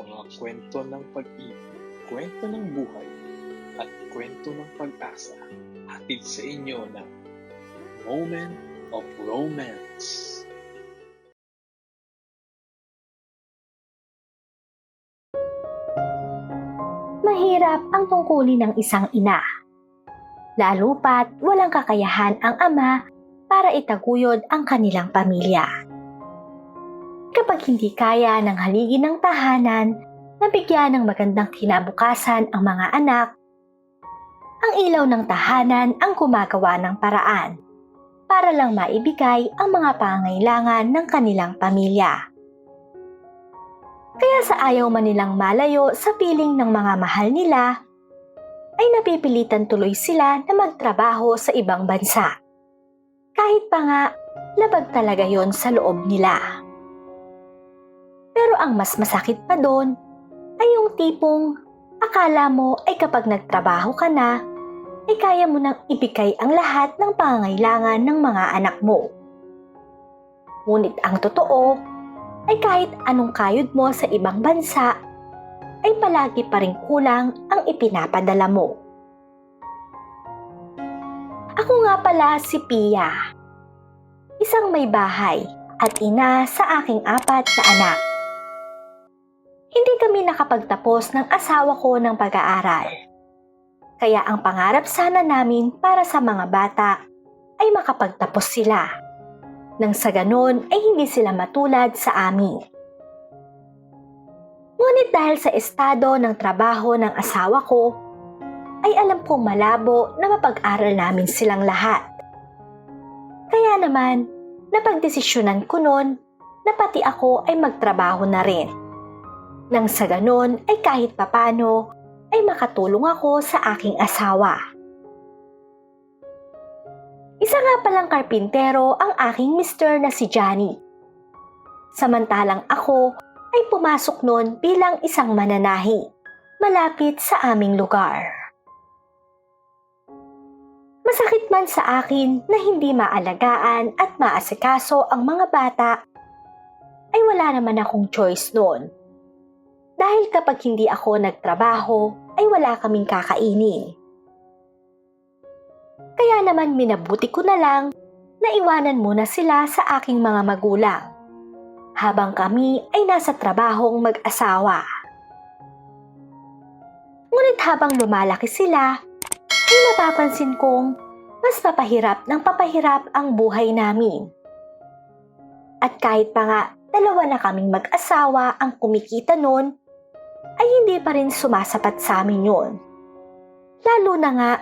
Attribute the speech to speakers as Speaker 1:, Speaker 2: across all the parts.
Speaker 1: mga kwento ng pag-ibig, kwento ng buhay, at kwento ng pag-asa hatid sa inyo ng Moment of Romance.
Speaker 2: Mahirap ang tungkulin ng isang ina. Lalo pat walang kakayahan ang ama para itaguyod ang kanilang pamilya. Kapag hindi kaya ng haligi ng tahanan na bigyan ng magandang kinabukasan ang mga anak, ang ilaw ng tahanan ang gumagawa ng paraan para lang maibigay ang mga pangailangan ng kanilang pamilya. Kaya sa ayaw man nilang malayo sa piling ng mga mahal nila, ay napipilitan tuloy sila na magtrabaho sa ibang bansa. Kahit pa nga, labag talaga yon sa loob nila. Pero ang mas masakit pa doon ay yung tipong akala mo ay kapag nagtrabaho ka na, ay kaya mo nang ibigay ang lahat ng pangangailangan ng mga anak mo. Ngunit ang totoo ay kahit anong kayod mo sa ibang bansa, ay palagi pa rin kulang ang ipinapadala mo. Ako nga pala si Pia, isang may bahay at ina sa aking apat na anak. Hindi kami nakapagtapos ng asawa ko ng pag-aaral. Kaya ang pangarap sana namin para sa mga bata ay makapagtapos sila nang sa ganon ay hindi sila matulad sa amin. Ngunit dahil sa estado ng trabaho ng asawa ko, ay alam kong malabo na mapag-aral namin silang lahat. Kaya naman, napagdesisyonan ko noon na pati ako ay magtrabaho na rin. Nang sa ganon ay kahit papano ay makatulong ako sa aking asawa. Isa nga palang karpintero ang aking mister na si Johnny. Samantalang ako ay pumasok noon bilang isang mananahi, malapit sa aming lugar. Masakit man sa akin na hindi maalagaan at maasikaso ang mga bata, ay wala naman akong choice noon. Dahil kapag hindi ako nagtrabaho, ay wala kaming kakainin. Kaya naman minabuti ko na lang na iwanan muna sila sa aking mga magulang habang kami ay nasa trabahong mag-asawa. Ngunit habang lumalaki sila, ay napapansin kong mas papahirap ng papahirap ang buhay namin. At kahit pa nga dalawa na kaming mag-asawa ang kumikita noon, ay hindi pa rin sumasapat sa amin yun. Lalo na nga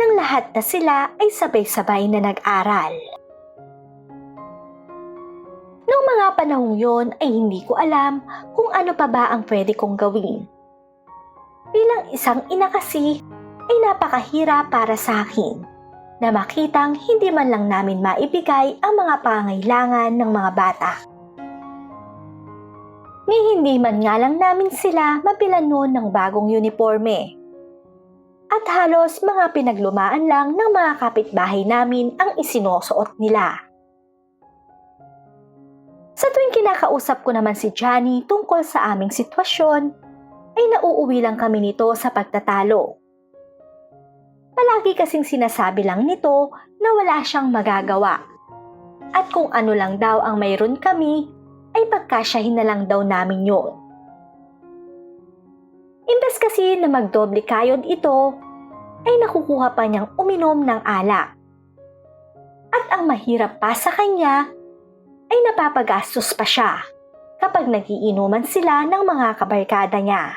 Speaker 2: nang lahat na sila ay sabay-sabay na nag-aral. Noong mga panahong yon ay hindi ko alam kung ano pa ba ang pwede kong gawin. Bilang isang ina kasi ay napakahira para sa akin na makitang hindi man lang namin maibigay ang mga pangailangan ng mga bata. Ni hindi man nga lang namin sila mabilan noon ng bagong uniforme at halos mga pinaglumaan lang ng mga kapitbahay namin ang isinusuot nila. Sa tuwing kinakausap ko naman si Johnny tungkol sa aming sitwasyon, ay nauuwi lang kami nito sa pagtatalo. Palagi kasing sinasabi lang nito na wala siyang magagawa. At kung ano lang daw ang mayroon kami, ay pagkasyahin na lang daw namin yun. Imbes kasi na magdoble kayod ito, ay nakukuha pa niyang uminom ng alak. At ang mahirap pa sa kanya, ay napapagastos pa siya kapag nagiinuman sila ng mga kabarkada niya.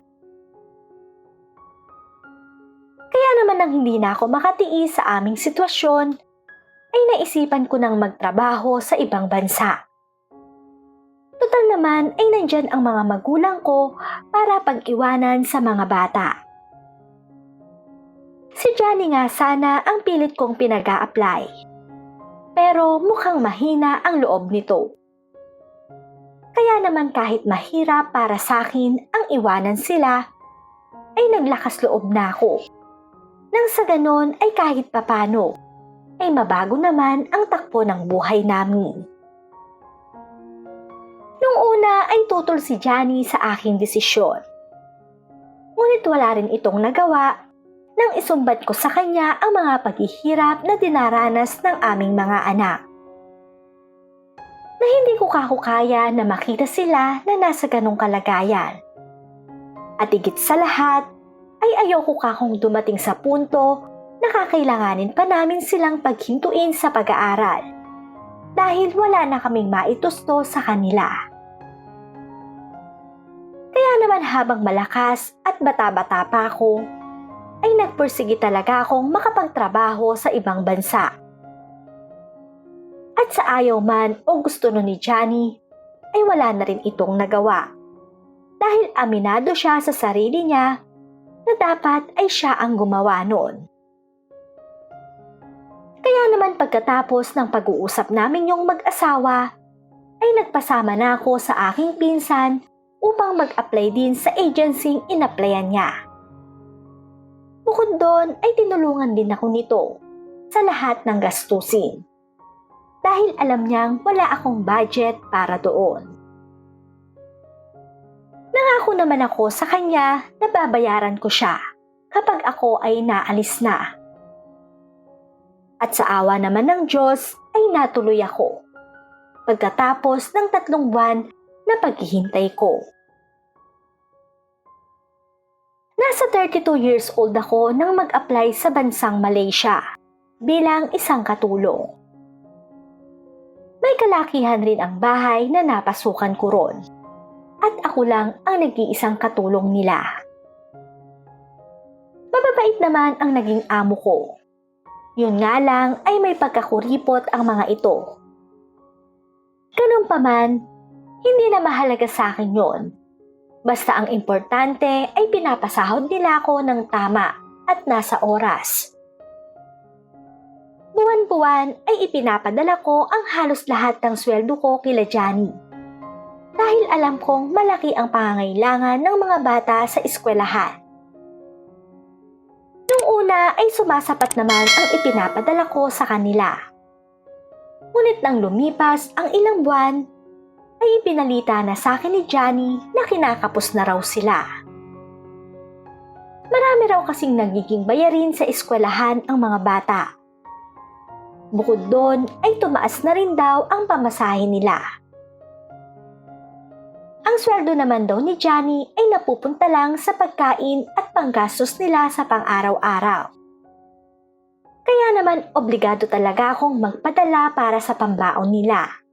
Speaker 2: Kaya naman nang hindi na ako makatiis sa aming sitwasyon, ay naisipan ko nang magtrabaho sa ibang bansa. Total naman ay nandyan ang mga magulang ko para pag-iwanan sa mga bata. Si Johnny nga sana ang pilit kong pinag apply Pero mukhang mahina ang loob nito. Kaya naman kahit mahirap para sa akin ang iwanan sila, ay naglakas loob na ako. Nang sa ganon ay kahit papano, ay mabago naman ang takbo ng buhay namin. Nung una ay naputol si Johnny sa aking desisyon. Ngunit wala rin itong nagawa nang isumbat ko sa kanya ang mga paghihirap na dinaranas ng aming mga anak. Na hindi ko kakukaya na makita sila na nasa ganong kalagayan. At higit sa lahat, ay ayoko kakong dumating sa punto na kakailanganin pa namin silang paghintuin sa pag-aaral dahil wala na kaming maitusto sa kanila. Naman habang malakas at bata-bata pa ako, ay nagpursige talaga akong makapagtrabaho sa ibang bansa. At sa ayaw man o gusto nun ni Johnny, ay wala na rin itong nagawa. Dahil aminado siya sa sarili niya na dapat ay siya ang gumawa noon. Kaya naman pagkatapos ng pag-uusap namin yung mag-asawa, ay nagpasama na ako sa aking pinsan upang mag-apply din sa agency in-applyan niya. Bukod doon ay tinulungan din ako nito sa lahat ng gastusin. Dahil alam niyang wala akong budget para doon. Nangako naman ako sa kanya na babayaran ko siya kapag ako ay naalis na. At sa awa naman ng Diyos ay natuloy ako. Pagkatapos ng tatlong buwan na paghihintay ko. Nasa 32 years old ako nang mag-apply sa bansang Malaysia bilang isang katulong. May kalakihan rin ang bahay na napasukan ko ron at ako lang ang nag-iisang katulong nila. Mababait naman ang naging amo ko. Yun nga lang ay may pagkakuripot ang mga ito. Ganun pa man, hindi na mahalaga sa akin yon Basta ang importante ay pinapasahod nila ako ng tama at nasa oras. Buwan-buwan ay ipinapadala ko ang halos lahat ng sweldo ko kila Johnny. Dahil alam kong malaki ang pangangailangan ng mga bata sa eskwelahan. Nung una ay sumasapat naman ang ipinapadala ko sa kanila. Ngunit nang lumipas ang ilang buwan, ay ipinalita na sa akin ni Johnny na kinakapos na raw sila. Marami raw kasing nagiging bayarin sa eskwelahan ang mga bata. Bukod doon ay tumaas na rin daw ang pamasahe nila. Ang sweldo naman daw ni Johnny ay napupunta lang sa pagkain at panggastos nila sa pang-araw-araw. Kaya naman obligado talaga akong magpadala para sa pambaon nila.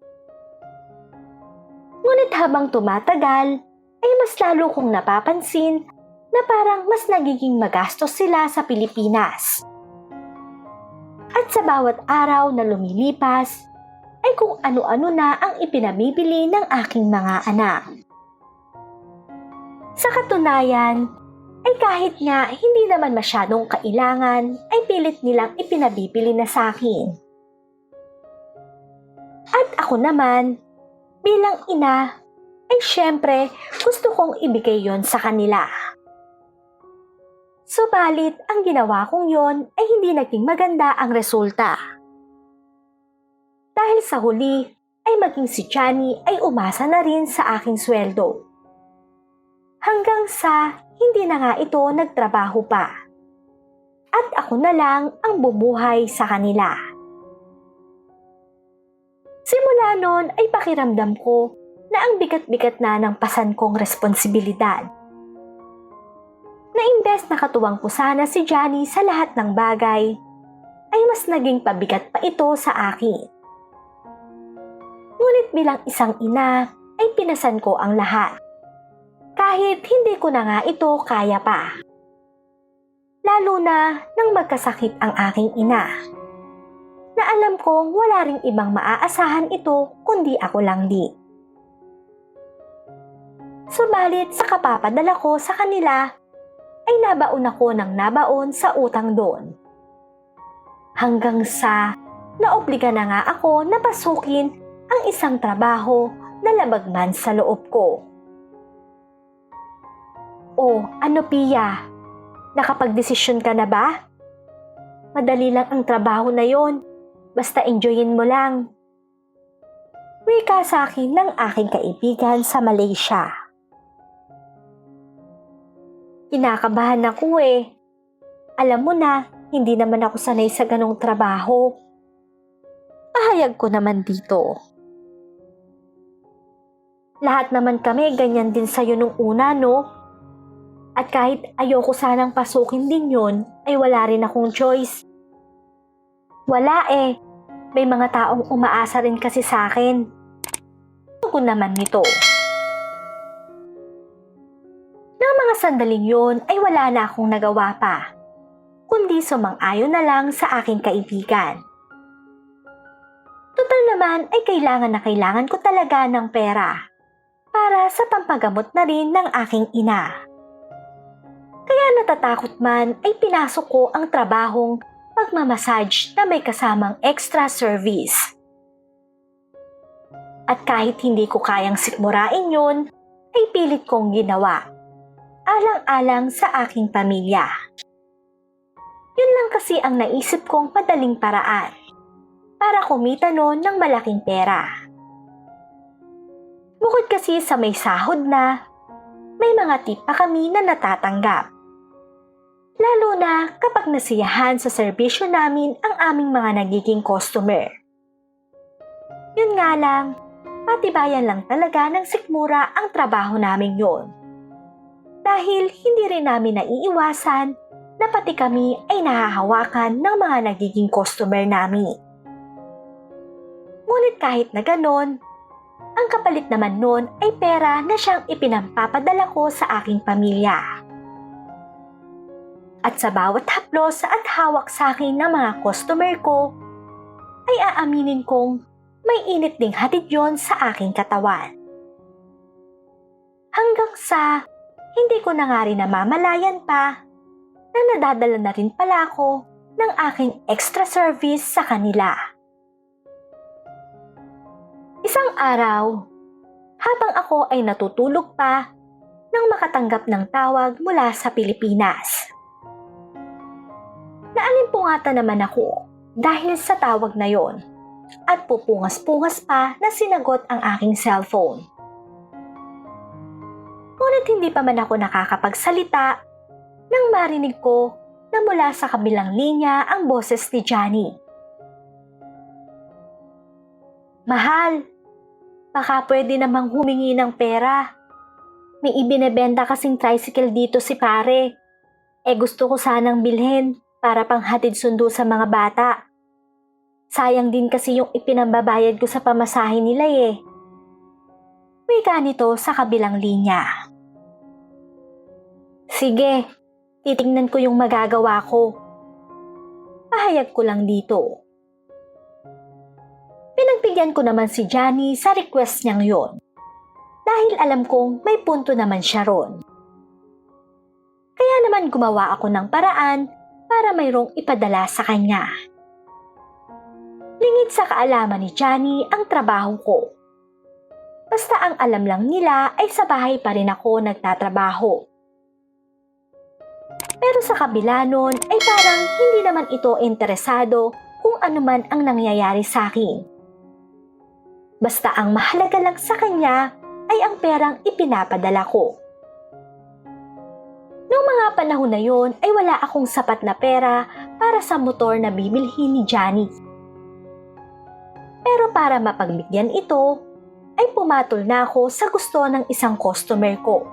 Speaker 2: Ngunit habang tumatagal, ay mas lalo kong napapansin na parang mas nagiging magastos sila sa Pilipinas. At sa bawat araw na lumilipas, ay kung ano-ano na ang ipinabibili ng aking mga anak. Sa katunayan, ay kahit nga hindi naman masyadong kailangan, ay pilit nilang ipinabibili na sa akin. At ako naman, bilang ina, ay syempre gusto kong ibigay yon sa kanila. Subalit, ang ginawa kong yon ay hindi naging maganda ang resulta. Dahil sa huli, ay maging si Johnny ay umasa na rin sa aking sweldo. Hanggang sa hindi na nga ito nagtrabaho pa. At ako na lang ang bumuhay sa kanila. Simula noon ay pakiramdam ko na ang bigat-bigat na ng pasan kong responsibilidad. Na imbes na katuwang ko sana si Johnny sa lahat ng bagay, ay mas naging pabigat pa ito sa akin. Ngunit bilang isang ina, ay pinasan ko ang lahat. Kahit hindi ko na nga ito kaya pa. Lalo na nang magkasakit ang aking ina. Na alam kong wala ring ibang maaasahan ito kundi ako lang di. Subalit sa kapapadala ko sa kanila, ay nabaon ako ng nabaon sa utang doon. Hanggang sa naobliga na nga ako na pasukin ang isang trabaho na labagman sa loob ko. O ano Pia, nakapagdesisyon ka na ba? Madali lang ang trabaho na yon, basta enjoyin mo lang. Wika sa akin ng aking kaibigan sa Malaysia. Kinakabahan ako eh. Alam mo na, hindi naman ako sanay sa ganong trabaho. Pahayag ko naman dito. Lahat naman kami ganyan din sa'yo nung una, no? At kahit ayoko sanang pasukin din yon, ay wala rin akong choice. Wala eh. May mga taong umaasa rin kasi sa akin. Ako naman nito. Nang mga sandaling yon ay wala na akong nagawa pa. Kundi sumang-ayon na lang sa aking kaibigan. Total naman ay kailangan na kailangan ko talaga ng pera para sa pampagamot na rin ng aking ina. Kaya natatakot man ay pinasok ko ang trabahong pagmamassage na may kasamang extra service. At kahit hindi ko kayang sikmurain yun, ay pilit kong ginawa. Alang-alang sa aking pamilya. Yun lang kasi ang naisip kong madaling paraan para kumita noon ng malaking pera. Bukod kasi sa may sahod na, may mga tip pa kami na natatanggap. Lalo na kapag nasiyahan sa serbisyo namin ang aming mga nagiging customer. Yun nga lang, patibayan lang talaga ng sikmura ang trabaho namin yon. Dahil hindi rin namin naiiwasan na pati kami ay nahahawakan ng mga nagiging customer namin. Ngunit kahit na ganon, ang kapalit naman nun ay pera na siyang ipinampapadala ko sa aking pamilya. At sa bawat haplos at hawak sa akin ng mga customer ko, ay aaminin kong may init ding hatid yon sa aking katawan. Hanggang sa hindi ko na nga rin namamalayan pa na nadadala na rin pala ako ng aking extra service sa kanila. Isang araw, habang ako ay natutulog pa nang makatanggap ng tawag mula sa Pilipinas. Naalimpungatan naman ako dahil sa tawag na yon at pupungas-pungas pa na sinagot ang aking cellphone. Ngunit hindi pa man ako nakakapagsalita nang marinig ko na mula sa kabilang linya ang boses ni Johnny. Mahal, baka pwede namang humingi ng pera. May ibinebenta kasing tricycle dito si pare. Eh gusto ko sanang bilhin para panghatid sundo sa mga bata. Sayang din kasi yung ipinambabayad ko sa pamasahe nila eh. Wika nito sa kabilang linya. Sige, titingnan ko yung magagawa ko. Pahayag ko lang dito. Pinagbigyan ko naman si Johnny sa request niyang yon. Dahil alam kong may punto naman siya ron. Kaya naman gumawa ako ng paraan para mayroong ipadala sa kanya. Lingid sa kaalaman ni Johnny ang trabaho ko. Basta ang alam lang nila ay sa bahay pa rin ako nagtatrabaho. Pero sa kabila nun ay parang hindi naman ito interesado kung ano man ang nangyayari sa akin. Basta ang mahalaga lang sa kanya ay ang perang ipinapadala ko. Noong mga panahon na yon ay wala akong sapat na pera para sa motor na bibilhin ni Johnny. Pero para mapagbigyan ito, ay pumatol na ako sa gusto ng isang customer ko.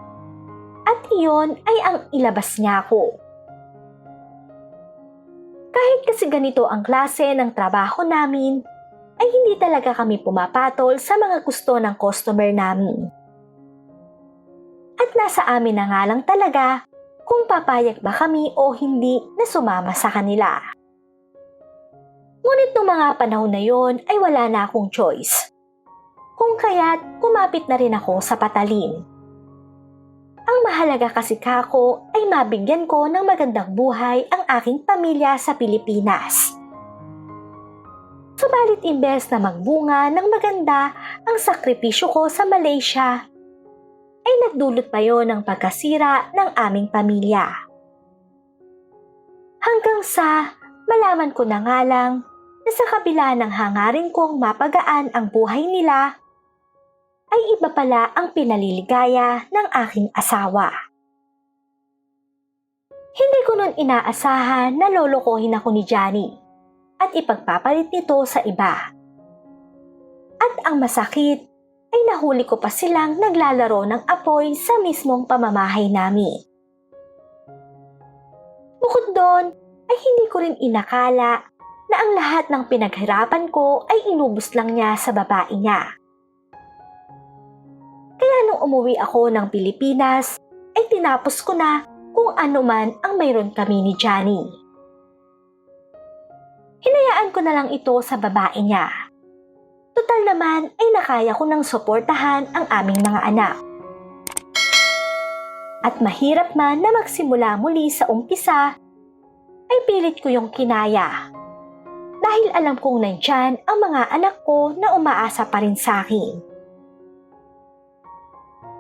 Speaker 2: At iyon ay ang ilabas niya ako. Kahit kasi ganito ang klase ng trabaho namin, ay hindi talaga kami pumapatol sa mga gusto ng customer namin. At nasa amin na nga lang talaga kung papayag ba kami o hindi na sumama sa kanila. Ngunit nung mga panahon na yon ay wala na akong choice. Kung kaya't kumapit na rin ako sa patalin. Ang mahalaga kasi kako ay mabigyan ko ng magandang buhay ang aking pamilya sa Pilipinas. Subalit imbes na magbunga ng maganda ang sakripisyo ko sa Malaysia, ay nagdulot pa yon ng pagkasira ng aming pamilya. Hanggang sa malaman ko na nga lang na sa kabila ng hangarin kong mapagaan ang buhay nila, ay iba pala ang pinaliligaya ng aking asawa. Hindi ko nun inaasahan na lolokohin ako ni Johnny at ipagpapalit nito sa iba. At ang masakit ay nahuli ko pa silang naglalaro ng apoy sa mismong pamamahay namin. Bukod doon, ay hindi ko rin inakala na ang lahat ng pinaghirapan ko ay inubos lang niya sa babae niya. Kaya nung umuwi ako ng Pilipinas, ay tinapos ko na kung ano man ang mayroon kami ni Johnny. Hinayaan ko na lang ito sa babae niya. Total naman ay nakaya ko nang suportahan ang aming mga anak. At mahirap man na magsimula muli sa umpisa, ay pilit ko yung kinaya. Dahil alam kong nandyan ang mga anak ko na umaasa pa rin sa akin.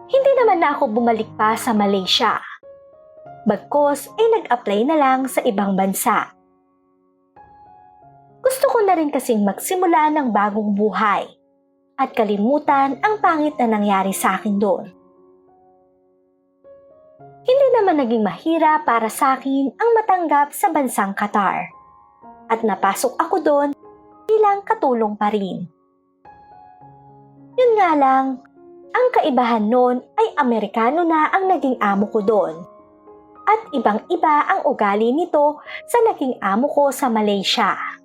Speaker 2: Hindi naman na ako bumalik pa sa Malaysia. Bagkos ay nag-apply na lang sa ibang bansa. Gusto ko na rin kasing magsimula ng bagong buhay at kalimutan ang pangit na nangyari sa akin doon. Hindi naman naging mahira para sa akin ang matanggap sa bansang Qatar at napasok ako doon bilang katulong pa rin. Yun nga lang, ang kaibahan noon ay Amerikano na ang naging amo ko doon. At ibang-iba ang ugali nito sa naging amo ko sa Malaysia.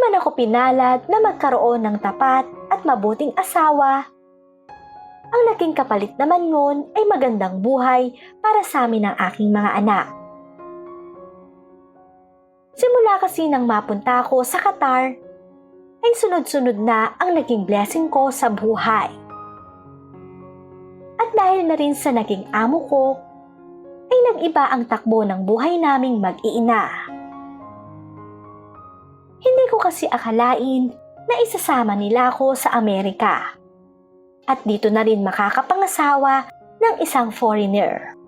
Speaker 2: Hindi man ako pinalad na magkaroon ng tapat at mabuting asawa. Ang naging kapalit naman noon ay magandang buhay para sa amin ng aking mga anak. Simula kasi nang mapunta ako sa Qatar, ay sunod-sunod na ang naging blessing ko sa buhay. At dahil na rin sa naging amo ko, ay nag-iba ang takbo ng buhay naming mag-iina. Ko kasi akalain na isasama nila ako sa Amerika. At dito na rin makakapangasawa ng isang foreigner.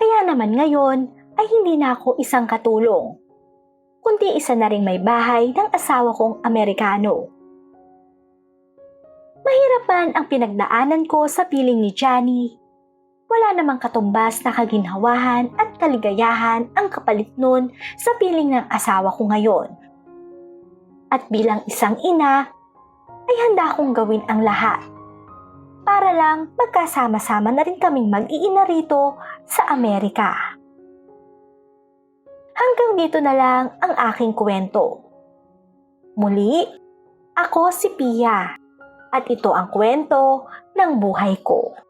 Speaker 2: Kaya naman ngayon ay hindi na ako isang katulong kundi isa na ring may bahay ng asawa kong Amerikano. Mahirap man ang pinagdaanan ko sa piling ni Johnny. Wala namang katumbas na kaginhawahan at kaligayahan ang kapalit nun sa piling ng asawa ko ngayon. At bilang isang ina, ay handa kong gawin ang lahat. Para lang magkasama-sama na rin kaming mag-iina rito sa Amerika. Hanggang dito na lang ang aking kwento. Muli, ako si Pia at ito ang kwento ng buhay ko.